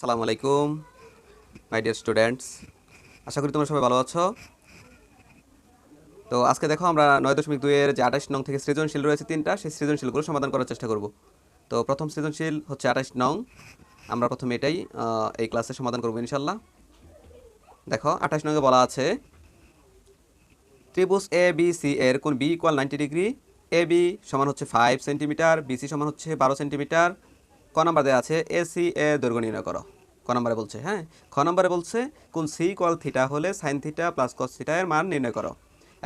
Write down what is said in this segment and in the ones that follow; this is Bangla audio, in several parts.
সালামু আলাইকুম মাই ডিয়ার স্টুডেন্টস আশা করি তোমরা সবাই ভালো আছো। তো আজকে দেখো আমরা নয় দশমিক দুইয়ের যে আঠাশ নং থেকে সৃজনশীল রয়েছে তিনটা, সেই সৃজনশীলগুলো সমাধান করার চেষ্টা করব। তো প্রথম সৃজনশীল হচ্ছে আঠাশ নং। আমরা প্রথমে এটাই এই ক্লাসে সমাধান করব ইনশাল্লাহ দেখো, আঠাশ নঙ্গে বলা আছে, ত্রিভুজ এ বি সি এর কোন B equal ninety degree A B সমান হচ্ছে ফাইভ সেন্টিমিটার বিসি সমান হচ্ছে বারো সেন্টিমিটার ক নাম্বার দেওয়া আছে, এ, সি, এ দৈর্ঘ্য নির্ণয় করো। ক নম্বরে বলছে হ্যাঁ? খ নম্বরে বলছে, কোন সি ইকুয়াল থিটা হলে sine theta plus cos theta এর মান নির্ণয় করো।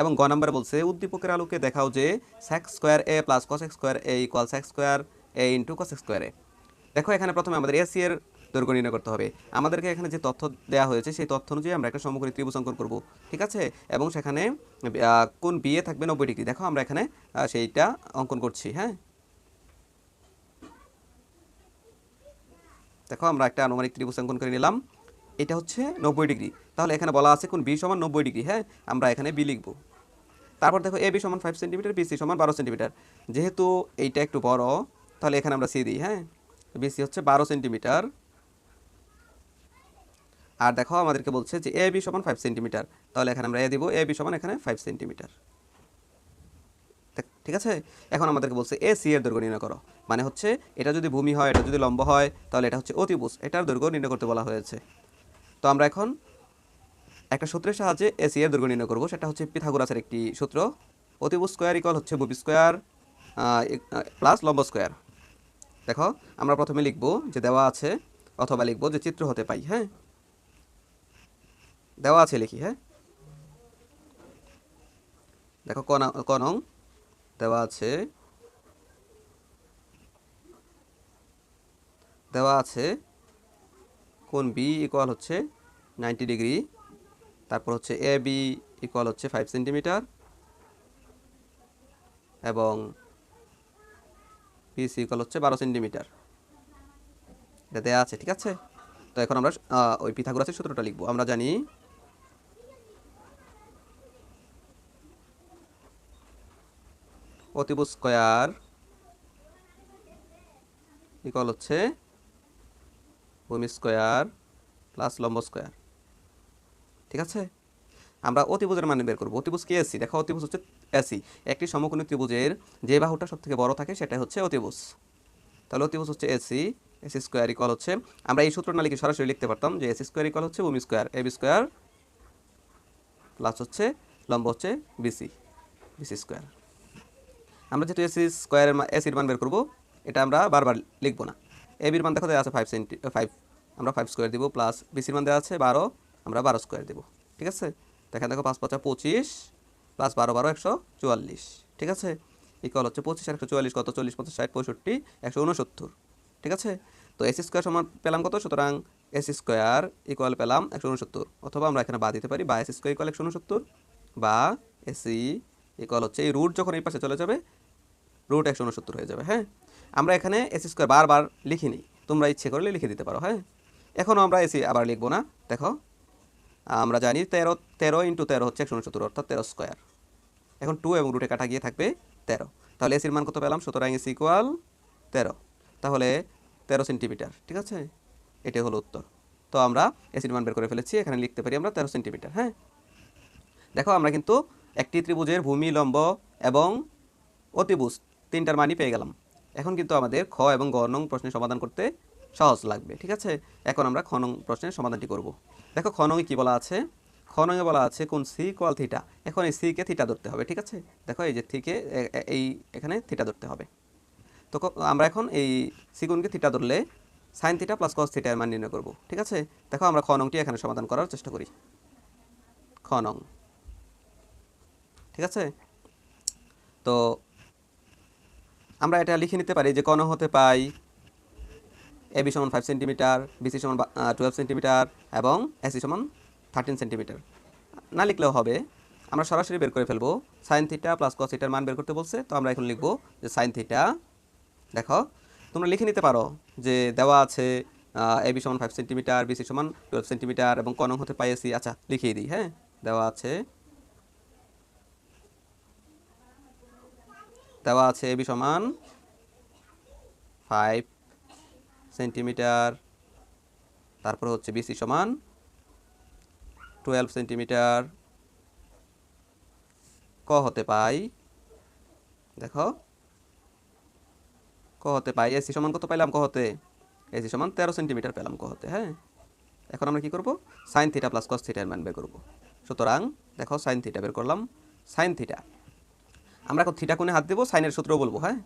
এবং গ নম্বরে বলছে, উদ্দীপকের আলোকে দেখাও যে secs square A plus cos square A equal secs square A into cos x square A দেখো, এখানে প্রথমে আমাদের এসি এর দৈর্ঘ্য নির্ণয় করতে হবে। আমাদেরকে এখানে যে তথ্য দেওয়া হয়েছে, সেই তথ্য অনুযায়ী আমরা একটা সমকোণী ত্রিভুজ অঙ্কন করব, ঠিক আছে? এবং সেখানে কোন বিয়ে থাকবে নব্বই ডিগ্রি। দেখো, আমরা এখানে সেইটা অঙ্কন করছি হ্যাঁ? দেখো, আমরা একটা আনুমানিক ত্রিভুজ অঙ্কন করে নিলাম। এটা হচ্ছে নব্বই ডিগ্রি। তাহলে এখানে বলা আছে কোন বি সমান নব্বই ডিগ্রি হ্যাঁ? আমরা এখানে বি লিখব। তারপর দেখো, এ বি সমান ফাইভ সেন্টিমিটার বিসি সমান বারো সেন্টিমিটার যেহেতু এইটা একটু বড়, তাহলে এখানে আমরা সি দিই হ্যাঁ? বিসি হচ্ছে বারো সেন্টিমিটার আর দেখো, আমাদেরকে বলছে যে এ বি সমান ফাইভ সেন্টিমিটার তাহলে এখানে আমরা এ দিব, এ বি সমান এখানে ফাইভ সেন্টিমিটার ঠিক আছে? এখন আমাদেরকে বলছে এ সি এর দৈর্ঘ্য নির্ণয় করো। মানে হচ্ছে, এটা যদি ভূমি হয়, এটা যদি লম্ব হয়, তাহলে এটা হচ্ছে অতিভুজ। এটার দৈর্ঘ্য নির্ণয় করতে বলা হয়েছে। তো আমরা এখন একটা সূত্রের সাহায্যে এ সি এর দৈর্ঘ্য নির্ণয় করব। সেটা হচ্ছে পিথাগোরাসের একটি সূত্র। অতিভুজ স্কোয়ার ইকুয়াল হচ্ছে ভূমি স্কোয়ার প্লাস লম্ব স্কোয়ার দেখো, আমরা প্রথমে লিখব যে দেওয়া আছে, অথবা লিখব যে চিত্র হতে পাই হ্যাঁ? দেওয়া আছে লিখি হ্যাঁ? দেখো কনা কনং দেওয়া আছে। দেওয়া আছে কোন বি ইকুয়াল হচ্ছে নাইনটি ডিগ্রি তারপর হচ্ছে এ বি ইকুয়াল হচ্ছে ফাইভ সেন্টিমিটার এবং বিসি ইকুয়াল হচ্ছে বারো সেন্টিমিটার এটা দেওয়া আছে, ঠিক আছে? তো এখন আমরা ওই পিথাগোরাসের সূত্রটা লিখব। আমরা জানি অতিভুজ স্কোয়ার ইকুয়াল হচ্ছে ভূমি স্কোয়ার প্লাস লম্ব স্কোয়ার। ঠিক আছে? আমরা অতিভুজের মানে বের করব। অতিভুজ কি? এসি দেখো, অতিভুজ হচ্ছে এসি একটি সমকোণী ত্রিভুজের যে বাহুটা সব থেকে বড় থাকে, সেটাই হচ্ছে অতিভুজ। তাহলে অতিভুজ হচ্ছে এসি এসি স্কোয়ার ইকুয়াল হচ্ছে, আমরা এই সূত্র না লিখে সরাসরি লিখতে পারতাম? যে এসি স্কোয়ার ইকুয়াল হচ্ছে ভূমি স্কোয়ার এবি স্কোয়ার প্লাস হচ্ছে লম্ব হচ্ছে বিসি বিসি স্কোয়ার আমরা যেহেতু এসি স্কোয়ারের এসির মান বের করব, এটা আমরা বারবার লিখব না। এ বির মান দেখো দেওয়া আছে ফাইভ সেন্টি ফাইভ আমরা ফাইভ স্কোয়ার দিব প্লাস বিসির মান দেওয়া আছে বারো, আমরা বারো স্কোয়ার দেবো, ঠিক আছে? দেখেন দেখো পাঁচ পাঁচা পঁচিশ প্লাস বারো বারো একশো চুয়াল্লিশ, ঠিক আছে? ইকুয়াল হচ্ছে পঁচিশ একশো চুয়াল্লিশ কত? চল্লিশ পঞ্চাশ ষাট, পঁয়ষট্টি, একশো উনসত্তর, ঠিক আছে? তো এসি স্কোয়ার সমান পেলাম কত? সুতরাং এসি স্কোয়ার ইকুয়াল পেলাম একশো উনসত্তর, অথবা আমরা এখানে বা দিতে পারি, বা এসি স্কোয়ার ইকুয়াল একশো উনসত্তর, বা এসি ইকুয়াল হচ্ছে এই রুট যখন এই পাশে চলে যাবে রুট একশো উনসত্তর হয়ে যাবে হ্যাঁ? আমরা এখানে এসি স্কোয়ার বারবার লিখিনি তোমরা ইচ্ছে করলে লিখে দিতে পারো হ্যাঁ? এখনও আমরা এসি আবার লিখব না, দেখো। আমরা জানি তেরো তেরো ইন্টু তেরো হচ্ছে একশো উনসত্তর অর্থাৎ তেরো স্কোয়ার এখন টু এবং রুটে কাটা গিয়ে থাকবে তেরো। তাহলে এসির মান কত পেলাম? সুতরাং এসি ইকুয়াল তেরো। তাহলে তেরো সেন্টিমিটার ঠিক আছে? এটাই হলো উত্তর। তো আমরা এসির মান বের করে ফেলেছি, এখানে লিখতে পারি আমরা তেরো সেন্টিমিটার হ্যাঁ? দেখো, আমরা কিন্তু একটি ত্রিভুজের ভূমি, লম্ব এবং অতিভুজ তিনটার মানই পেয়ে গেলাম। এখন কিন্তু আমাদের খ এবং গ নং প্রশ্নের সমাধান করতে সহজ লাগবে, ঠিক আছে? এখন আমরা খনং প্রশ্নের সমাধানটি করব। দেখো, খ নংয়ে কী বলা আছে? খ নংয়ে বলা আছে কোন সি কল থিটা এখন এই সিকে থিটা ধরতে হবে, ঠিক আছে? দেখো, এই যে থিকে এই এখানে থিটা ধরতে হবে। তো আমরা এখন এই সিগুনকে থিটা ধরলে সাইন থিটা প্লাস কস থিটার মান নির্ণয় করব, ঠিক আছে? দেখো, আমরা খনংটি এখানে সমাধান করার চেষ্টা করি। খ নং, ঠিক আছে? তো আমরা এটা লিখে নিতে পারি যে কন হতে পাই এ বি সমান ফাইভ সেন্টিমিটার বিসি সমান টুয়েলভ সেন্টিমিটার এবং এসি সমান থার্টিন সেন্টিমিটার না লিখলেও হবে। আমরা সরাসরি বের করে ফেলব। সাইন থিটা প্লাস কস থিটার মান বের করতে বলছে। তো আমরা এখন লিখব যে সাইন থিটা দেখো, তোমরা লিখে নিতে পারো যে দেওয়া আছে এ বি সমান ফাইভ সেন্টিমিটার বিসি সমান টুয়েলভ সেন্টিমিটার এবং কনং হতে পাই এসি আচ্ছা লিখিয়ে দিই হ্যাঁ? দেওয়া আছে দেওয়া আছে এবি সমান ফাইভ সেন্টিমিটার তারপর হচ্ছে বিসি সমান টুয়েলভ সেন্টিমিটার ক হতে পাই, দেখো, ক হতে পাই এসি সমান কত পাইলাম ক হতে? এসি সমান তেরো সেন্টিমিটার পেলাম ক হতে হ্যাঁ? এখন আমরা কি করব? সাইন থিটা প্লাস কস থিটার মান বের করব। সুতরাং, দেখো সাইন থিটা বের করলাম সাইন থিটা আমরা এখন থিটা কোণে হাত দেবো সাইনের সূত্র বলব হ্যাঁ?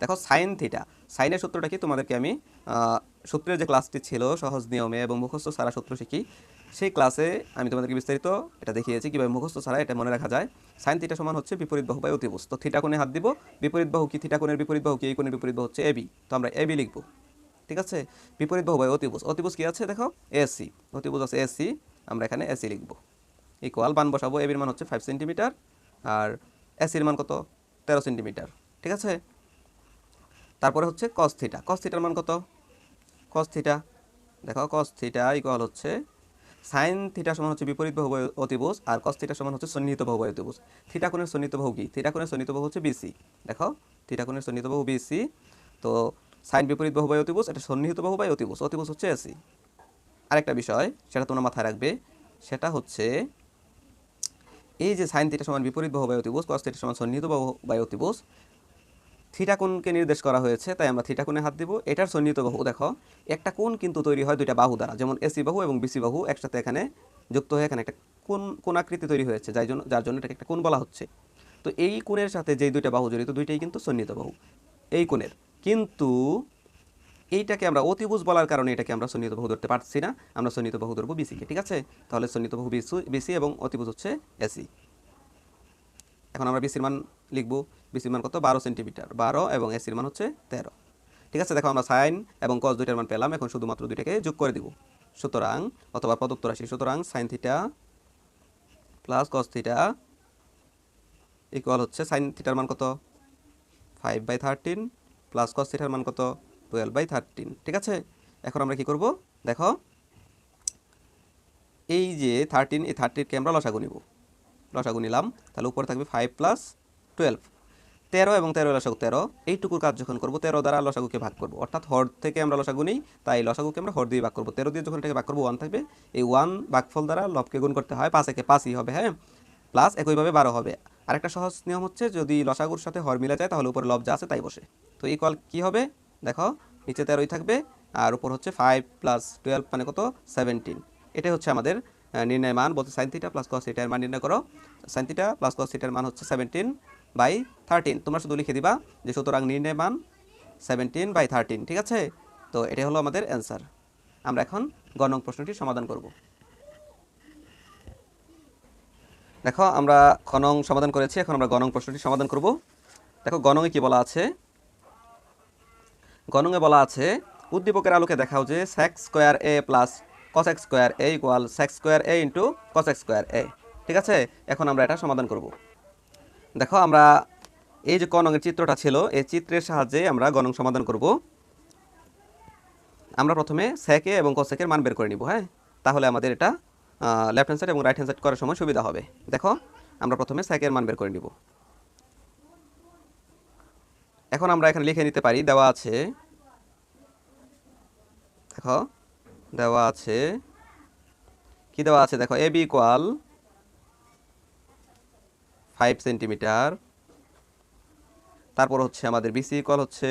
দেখো সাইন থিটা সাইনের সূত্রটা কি? তোমাদেরকে আমি সূত্রের যে ক্লাসটি ছিল, সহজ নিয়মে এবং মুখস্থ সারা সূত্র শিখি সেই ক্লাসে আমি তোমাদেরকে বিস্তারিত এটা দেখিয়েছি, কীভাবে মুখস্থ ছাড়া এটা মনে রাখা যায়। সাইন থিটা সমান হচ্ছে বিপরীত বাহু বাই অতিভুজ। তো থিটা কোণে হাত দিব, বিপরীত বাহু কি? থিটা কোণের বিপরীত বাহু কি? এই কোণের বিপরীত বাহু হচ্ছে এবি তো আমরা এবি লিখব। ঠিক আছে? বিপরীত বাহু বাই অতিভুজ। অতিভুজ কি আছে? দেখো এসি অতিভুজ আছে এসি আমরা এখানে এসি লিখব। ইকুয়াল বান বসাবো। এবির মান হচ্ছে ফাইভ সেন্টিমিটার আর এসির মান কত? তেরো সেন্টিমিটার, ঠিক আছে? তারপরে হচ্ছে কস থিটা কস থিটার মান কত? কস থিটা দেখো কস থিটা ইকুয়াল হচ্ছে সাইন থিটা সমান হচ্ছে বিপরীত বাহু অতিভুজ, আর কস থিটা সমান হচ্ছে সন্নিহিত বাহু অতিভুজ। থিটা কোণের সন্নিহিত বাহু কি? থিটা কোণের সন্নিহিত বাহু হচ্ছে বিসি দেখো থিটা কোণের সন্নিহিত বাহু বিসি তো সাইন বিপরীত বাহু অতিভুজ, এটা সন্নিহিত বাহু অতিভুজ? অতিভুজ হচ্ছে এসি আরেকটা বিষয়, সেটা তোমরা মাথায় রাখবে, সেটা হচ্ছে এই যে সাইন থিটা সমান বিপরীত বাহু অতিভুজ কস থিটা সমান সন্নিহিত বাহু অতিভুজ থিটা কোণকে নির্দেশ করা হয়েছে, তাই আমরা থিটা কোণে হাত দিব। এটার সন্নিহিত বাহু, দেখো, একটা কোণ কিন্তু তৈরি হয় দুইটা বাহু দ্বারা, যেমন এসি বাহু এবং বিসি বাহু একসাথে এখানে যুক্ত হয়ে এখানে একটা কোণ, কোণাকৃতি তৈরি হয়েছে, যার জন্য যার জন্য এটাকে একটা কোণ বলা হচ্ছে। তো এই কোণের সাথে যেই দুইটা বাহু জড়িত, দুইটাই কিন্তু সন্নিহিত বাহু, এই কোণের। কিন্তু এইটাকে আমরা অতিভুজ বলার কারণে এটাকে আমরা সন্নিহিত বহু ধরতে পারছি না। আমরা সন্নিহিত বহু ধরবো বিসিকে ঠিক আছে? তাহলে সন্নিহিত বহু বিসি বিসি এবং অতিভুজ হচ্ছে এসি এখন আমরা বিসির মান লিখব। বিসির মান কত? বারো সেন্টিমিটার। বারো এবং এসির মান হচ্ছে তেরো। ঠিক আছে? দেখো আমরা সাইন এবং কস দুইটার মান পেলাম। এখন শুধুমাত্র দুইটাকে যোগ করে দিব। সুতরাং, অথবা প্রদত্ত রাশি, সুতরাং sine theta plus cos theta equal হচ্ছে সাইন থিটার মান কত? Five by thirteen plus cos থিটার মান কত? টুয়েলভ বাই থার্টিন ঠিক আছে? এখন আমরা কি করব? দেখো, এই যে থার্টিন এই থার্টিনকে আমরা লসাগু নিব। লসাগু নিলাম, তাহলে উপরে থাকবে ফাইভ প্লাস টুয়েলভ তেরো এবং তেরো লসাগু তেরো, এইটুকুর কাজ যখন করব, তেরো দ্বারা লসাগুকে ভাগ করব। অর্থাৎ হর থেকে আমরা লসাগু নিই, তাই লসাগুকে আমরা হর দিয়ে ভাগ করব। তেরো দিয়ে যখন এটাকে ভাগ করব ওয়ান থাকবে, এই ওয়ান ভাগফল দ্বারা লবকে গুণ করতে হয়, পাঁচ একে পাঁচই হবে হ্যাঁ? প্লাস একইভাবে বারো হবে। আরেকটা সহজ নিয়ম হচ্ছে, যদি লসাগুর সাথে হর মিলে যায়, তাহলে উপরে লব যা আছে, তাই বসে। তো ইকুয়াল কী হবে? দেখো, নিচে তেরোই থাকবে আর উপর হচ্ছে ফাইভ প্লাস টুয়েলভ মানে কত? সেভেন্টিন এটাই হচ্ছে আমাদের নির্ণয় মান। বলতে সাইন থিটা প্লাস কস থিটার মান নির্ণয় করো। সাইন থিটা প্লাস কস থিটার মান হচ্ছে সেভেন্টিন বাই থার্টিন তোমরা শুধু লিখে দিবা যে সুতরাং নির্ণয় মান সেভেন্টিন বাই থার্টিন ঠিক আছে? তো এটাই হলো আমাদের অ্যান্সার আমরা এখন গণক প্রশ্নটি সমাধান করব। দেখো, আমরা খনং সমাধান করেছি, এখন আমরা গণং প্রশ্নটি সমাধান করব। দেখো গণঙে কি বলা আছে? গণঙে বলা আছে, উদ্দীপকের আলোকে দেখাও যে secs square A plus cos x square A equal secs square A into cos x square A ঠিক আছে? এখন আমরা এটা সমাধান করব। দেখো, আমরা এই যে গণঙের চিত্রটা ছিল, এই চিত্রের সাহায্যে আমরা গণং সমাধান করব। আমরা প্রথমে সেকে এবং কসেকের মান বের করে নিব হ্যাঁ? তাহলে আমাদের এটা লেফট হ্যান্ড সাইড এবং রাইট হ্যান্ড সাইড করার সময় সুবিধা হবে। দেখো, আমরা প্রথমে সেকের মান বের করে নিব। এখন আমরা এখানে লিখে নিতে পারি, দেওয়া আছে, দেখো, দেওয়া আছে, কি দেওয়া আছে দেখো, A B equal five centimetre, তারপর হচ্ছে আমাদের বিসি ইকুয়াল হচ্ছে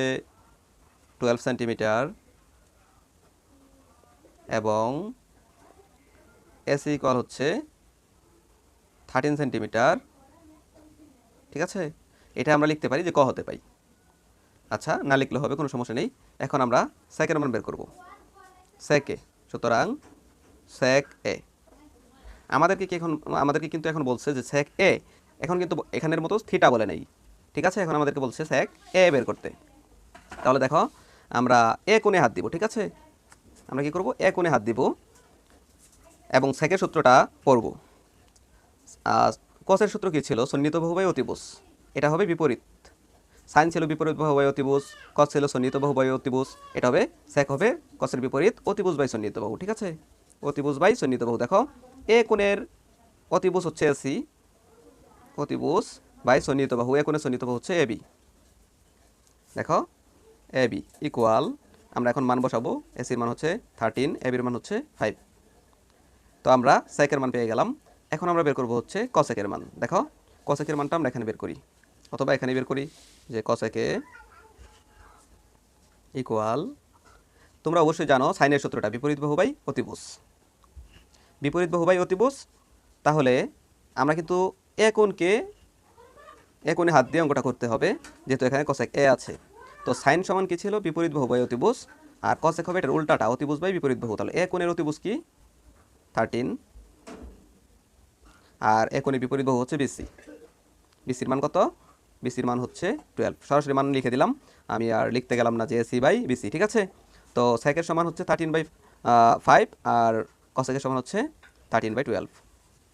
টুয়েলভ সেন্টিমিটার, এবং এসি ইকুয়াল হচ্ছে থার্টিন সেন্টিমিটার, ঠিক আছে? এটা আমরা লিখতে পারি যে ক হতে পাই আচ্ছা না লিখলে হবে, কোনো সমস্যা নেই। এখন আমরা সেকের মান বের করব। সেকে সুতরাং সেক এ। আমাদেরকে কি এখন, আমাদেরকে কিন্তু এখন বলছে যে সেক এ, এখন কিন্তু এখানের মতো থিটা বলে নেই। ঠিক আছে? এখন আমাদেরকে বলছে সেক এ বের করতে। তাহলে দেখো, আমরা এ কোণে হাত দিব, ঠিক আছে? আমরা কি করব? এ কোণে হাত দিব এবং সেকের সূত্রটা পড়ব। কসের সূত্র কী ছিল? সন্নিহিত বহু বাই অতিবুস এটা হবে বিপরীত। সাইন ছিল বিপরীত বহু বাই অতিবুস কস ছিল সন্নিহিত বহু বাই অতিবুস এটা হবে সেক হবে কসের বিপরীত অতিবুস বাই সন্নিহিত বহু, ঠিক আছে? অতিবুস বাই সন্নিহিত বাহু, দেখো। এ কোণের অতিবুস হচ্ছে এসি অতিবুস বাই সন্নিহিত বাহু, এ কোণের সন্নিহিত বাহু হচ্ছে এবি দেখো এবি ইকুয়াল আমরা এখন মান বসাবো এসির মান হচ্ছে থার্টিন এবির মান হচ্ছে ফাইভ তো আমরা সেকের মান পেয়ে গেলাম, এখন আমরা বের করব হচ্ছে কসেকের মান। দেখো কসেকের মানটা আমরা এখানে বের করি, অথবা এখানে বের করি। যে কসেকে ইকুয়াল তোমরা অবশ্যই জানো সাইনের সূত্রটা বিপরীত বহুবাই অতিবুস বিপরীত বহুবাই অতিবুস তাহলে আমরা কিন্তু এ কোণকে এ কোণে হাত দিয়ে অঙ্কটা করতে হবে, যেহেতু এখানে কসেক এ আছে। তো সাইন সমান কি ছিল? বিপরীত বহু বাই অতিবুস আর কসেক হবে এটার উল্টাটা অতিবুস বাই বিপরীত বহু। তাহলে এ কোণের অতিবুস কি? থার্টিন আর এ কোণের বিপরীত বহু হচ্ছে বিসি বিসির মান কত? বিসির মান হচ্ছে টুয়েলভ সরাসরি মান লিখে দিলাম। আমি আর লিখতে গেলাম না যে এসি বাই বিসি ঠিক আছে? তো সেকের সমান হচ্ছে থার্টিন বাই ফাইভ আর কসেকের সমান হচ্ছে থার্টিন বাই টুয়েলভ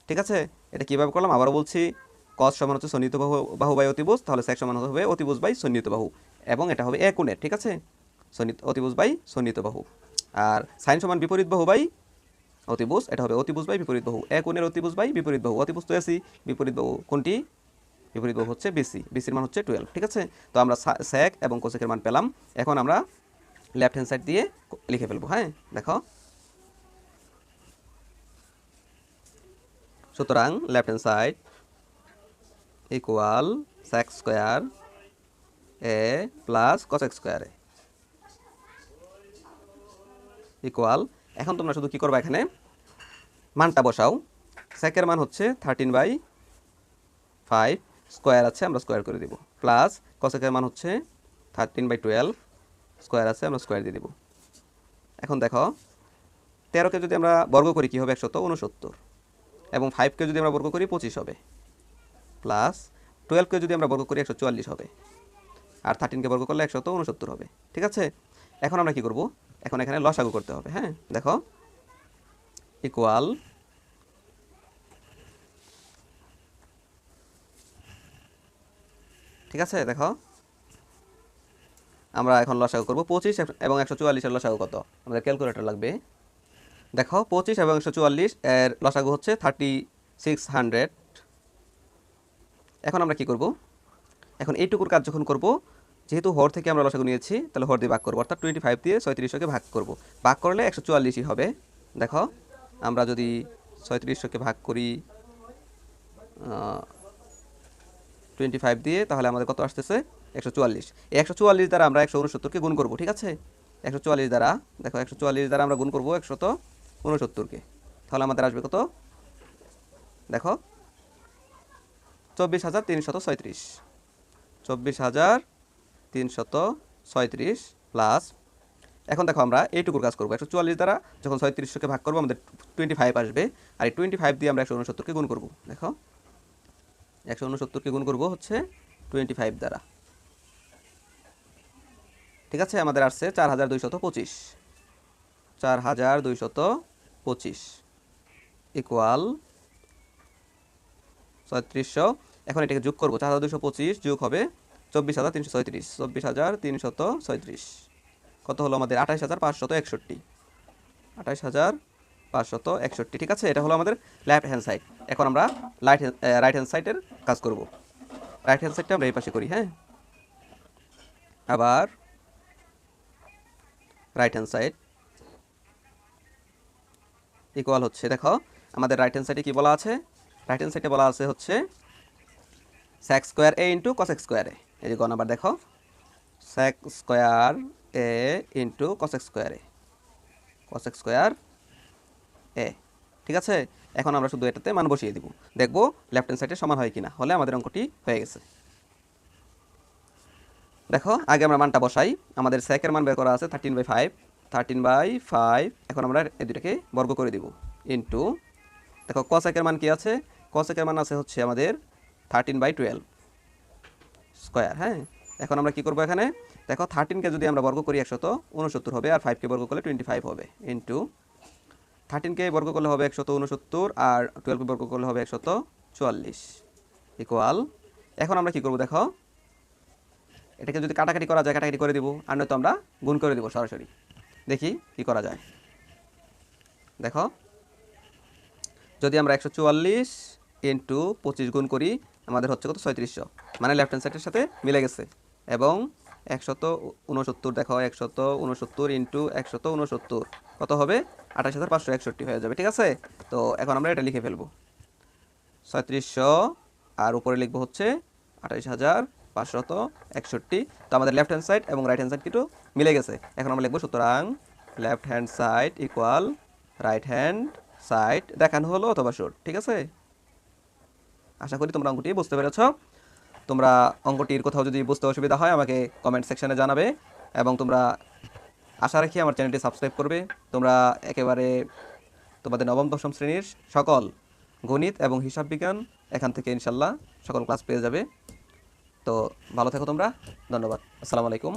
ঠিক আছে? এটা কীভাবে করলাম? আবারও বলছি কস সমান হচ্ছে সন্নিহিত বাহু বাহু বাই অতিবুজ তাহলে সেক সমান হবে অতিবুজ বাই সন্নিহিত বাহু। এবং এটা হবে এক কোণের, ঠিক আছে? সন্নিহিত অতিবুজ বাই সন্নিহিত বাহু। আর সাইন সমান বিপরীত বাহু বাই অতিবুজ এটা হবে অতিবুজ বাই বিপরীত বাহু। এক কোণের অতিবুজ বাই বিপরীত বাহু। অতিবুজ তো এসি বিপরীত বাহু। কোনটি বিপরীত বাহু হচ্ছে বিসি বিসির মান হচ্ছে টুয়েলভ ঠিক আছে? তো আমরা স্যাক এবং কোসেকের মান পেলাম। এখন আমরা লেফট হ্যান্ড সাইড দিয়ে লিখে ফেলব হ্যাঁ? দেখো। সুতরাং left hand side equal sec square A plus cosec square equal এখন তোমরা শুধু কি করবা এখানে? মানটা বসাও। স্যাকের মান হচ্ছে থার্টিন বাই ফাইভ স্কোয়ার আছে, আমরা স্কোয়ার করে দিব। প্লাস কসেকের মান হচ্ছে থার্টিন বাই টুয়েলভ স্কোয়ার আছে, আমরা স্কোয়ার দিয়ে দিব। এখন দেখো, তেরোকে যদি আমরা বর্গ করি, কী হবে? একশত উনসত্তর এবং ফাইভকে যদি আমরা বর্গ করি, পঁচিশ হবে। প্লাস টুয়েলভকে যদি আমরা বর্গ করি একশো চুয়াল্লিশ হবে। আর থার্টিনকে বর্গ করলে একশত উনসত্তর হবে। ঠিক আছে? এখন আমরা কি করব? এখন এখানে লসাগু করতে হবে হ্যাঁ? দেখো ইকুয়াল ঠিক আছে, দেখো। আমরা এখন লসাগু করব পঁচিশ এবং একশো চুয়াল্লিশের লসাগু কত? আমাদের ক্যালকুলেটর লাগবে। দেখো, পঁচিশ এবং একশো চুয়াল্লিশ এর লসাগু হচ্ছে থার্টি সিক্স হান্ড্রেড। এখন আমরা কি করব? এখন এইটুকুর কাজ যখন করব, যেহেতু হর থেকে আমরা লসাগু নিয়েছি, তাহলে হর দিয়ে ভাগ করব। অর্থাৎ টোয়েন্টি ফাইভ দিয়ে ছয়ত্রিশশোকে ভাগ করব। ভাগ করলে একশো চুয়াল্লিশই হবে। দেখো, আমরা যদি ছয়ত্রিশশোকে ভাগ করি টোয়েন্টি ফাইভ দিয়ে তাহলে আমাদের কত আসতেছে? একশো চুয়াল্লিশ। একশো চুয়াল্লিশ দ্বারা আমরা একশো উনসত্তরকে গুণ করব, ঠিক আছে? একশো চুয়াল্লিশ দ্বারা, দেখো, একশো চুয়াল্লিশ দ্বারা আমরা গুণ করব একশত উনসত্তরকে তাহলে আমাদের আসবে কত? দেখো, চব্বিশ হাজার তিনশত ছয়ত্রিশ। চব্বিশ হাজার তিনশত ছয়ত্রিশ প্লাস, এখন দেখো আমরা এইটুকুর কাজ করব। একশো চুয়াল্লিশ দ্বারা যখন ছয়ত্রিশশোকে ভাগ করব, আমাদের টোয়েন্টি ফাইভ আসবে। আর এই টোয়েন্টি ফাইভ দিয়ে আমরা একশো উনসত্তরকে গুণ করব। দেখো একশো উনসত্তরকে গুণ করব হচ্ছে টোয়েন্টি ফাইভ দ্বারা। ঠিক আছে? আমাদের আসছে চার হাজার দুইশত পঁচিশ। চার হাজার দুইশত পঁচিশ। ইকুয়াল ছয়ত্রিশশো। এখন এটাকে যোগ করব। চার হাজার দুশো পঁচিশ যোগ হবে চব্বিশ হাজার তিনশো ছয়ত্রিশ। চব্বিশ হাজার তিনশত ছয়ত্রিশ। কত হলো আমাদের? আঠাশ হাজার পাঁচশত একষট্টি। আঠাশ হাজার পাঁচশত একষট্টি। ঠিক আছে? এটা হলো আমাদের লেফট হ্যান্ড সাইড এখন আমরা রাইট রাইট হ্যান্ড সাইডের কাজ করব। রাইট হ্যান্ড সাইডটা আমরা এই পাশে করি হ্যাঁ? আবার রাইট হ্যান্ড সাইড ইকুয়াল হচ্ছে, দেখো, আমাদের রাইট হ্যান্ড সাইডে কী বলা আছে? রাইট হ্যান্ড সাইডে বলা আছে হচ্ছে sec square A into cosec square A এই যে গ নাম্বার, দেখো। Sec square A into cosec square A cosec square A, ঠিক আছে? এখন আমরা শুধু এটাতে মান বসিয়ে দিব। দেখব লেফট হ্যান্ড সাইডে সমান হয় কিনা। হলে আমাদের অঙ্কটি হয়ে গেছে। দেখো, আগে আমরা মানটা বসাই। আমাদের স্যাকের মান বের করা আছে thirteen by five thirteen by five এখন আমরা এই দুটাকে বর্গ করে দিব। ইন্টু দেখো কসেকের মান কি আছে? কসেকের মান আছে হচ্ছে আমাদের থার্টিন বাই টুয়েলভ স্কোয়ার হ্যাঁ? এখন আমরা কি করব এখানে? দেখো থার্টিনকে যদি আমরা বর্গ করি একশত উনসত্তর হবে আর ফাইভকে বর্গ করলে টোয়েন্টি ফাইভ হবে। ইন্টু থার্টিনকে বর্গ করলে হবে একশত উনসত্তর আর টুয়েলভকে বর্গ করলে হবে একশত চুয়াল্লিশ ইকুয়াল এখন আমরা কি করব দেখো? এটাকে যদি কাটাকাটি করা যায়, কাটাকাটি করে দিব, আর নয়তো আমরা গুণ করে দিব সরাসরি। দেখি কি করা যায়। দেখো, যদি আমরা একশো চুয়াল্লিশ ইন্টু পঁচিশ গুণ করি, আমাদের হচ্ছে কত? ছয়ত্রিশশো। মানে লেফট হ্যান্ড সাইডের সাথে মিলে গেছে। এবং একশত উনসত্তর দেখো, একশত উনসত্তর ইন্টু একশত উনসত্তর কত হবে? আঠাশ হাজার পাঁচশো একষট্টি হয়ে যাবে, ঠিক আছে? তো এখন আমরা এটা লিখে ফেলব। ছয়ত্রিশশো, আর উপরে লিখব হচ্ছে আঠাইশ হাজার পাঁচশত একষট্টি। তো আমাদের লেফট হ্যান্ড সাইড এবং রাইট হ্যান্ড সাইড কিন্তু মিলে গেছে। এখন আমরা লিখব, সুতরাং left hand side equal right hand side দেখানো হলো অথবা শোট ঠিক আছে? আশা করি তোমরা অঙ্কটি বুঝতে পেরেছ। তোমরা অঙ্কটির কোথাও যদি বুঝতে অসুবিধা হয় আমাকে কমেন্ট সেকশানে জানাবে এবং তোমরা আশা রাখি আমার চ্যানেলটি সাবস্ক্রাইব করবে। তোমরা একেবারে তোমাদের নবম, দশম শ্রেণির সকল গণিত এবং হিসাব বিজ্ঞান এখান থেকে ইনশাল্লাহ সকল ক্লাস পেয়ে যাবে। তো ভালো থেকো তোমরা। ধন্যবাদ। আসসালামু আলাইকুম।